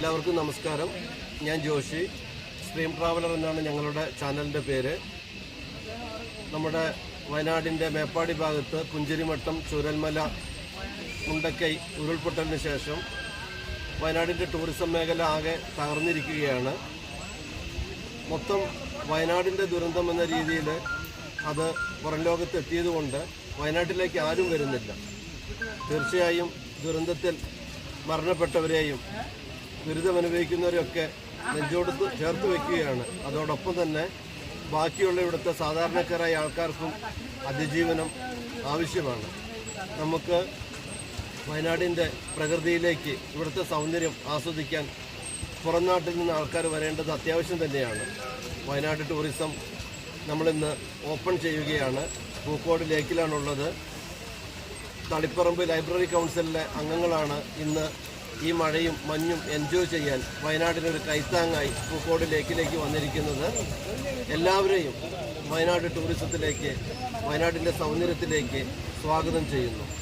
എല്ലാവർക്കും നമസ്കാരം. ഞാൻ ജോഷി. സ്ട്രീം ട്രാവലർ എന്നാണ് ഞങ്ങളുടെ ചാനലിന്റെ പേര്. നമ്മുടെ വയനാടിന്റെ മേപ്പാടി ഭാഗത്ത് പുഞ്ചിരിമട്ടം ചുരൽമല മുണ്ടക്കൈ ഉരുൾപൊട്ടലിന് ശേഷം വയനാടിന്റെ ടൂറിസം മേഖല ആകെ തകർന്നിരിക്കുകയാണ്. മൊത്തം വയനാടിന്റെ ദുരന്തം എന്ന രീതിയിൽ അത് പുറം ലോകത്തെത്തിയതുകൊണ്ട് വയനാട്ടിലേക്ക് ആരും വരുന്നില്ല. തീർച്ചയായും ദുരന്തത്തിൽ മരണപ്പെട്ടവരെയും ദുരിതമനുഭവിക്കുന്നവരെയൊക്കെ നെഞ്ചോട് ചേർത്ത് വെക്കുകയാണ്. അതോടൊപ്പം തന്നെ ബാക്കിയുള്ള ഇവിടുത്തെ സാധാരണക്കാരായ ആൾക്കാർക്കും അതിജീവനം ആവശ്യമാണ്. നമുക്ക് വയനാടിന്റെ പ്രകൃതിയിലേക്ക് ഇവിടുത്തെ സൗന്ദര്യം ആസ്വദിക്കാൻ പുറം നാട്ടിൽ നിന്ന് ആൾക്കാർ വരേണ്ടത് അത്യാവശ്യം തന്നെയാണ്. വയനാട് ടൂറിസം നമ്മളിന്ന് ഓപ്പൺ ചെയ്യുകയാണ്. പൂക്കോട് ലേക്കിലാണുള്ളത്. തളിപ്പറമ്പ് ലൈബ്രറി കൗൺസിലിലെ അംഗങ്ങളാണ് ഇന്ന് ഈ മഴയും മഞ്ഞും എൻജോയ് ചെയ്യാൻ വയനാടിനൊരു കൈത്താങ്ങായി പൂക്കോട് ലേക്കിലേക്ക് വന്നിരിക്കുന്നത്. എല്ലാവരെയും വയനാട് ടൂറിസത്തിലേക്ക് വയനാടിന്റെ സൗന്ദര്യത്തിലേക്ക് സ്വാഗതം ചെയ്യുന്നു.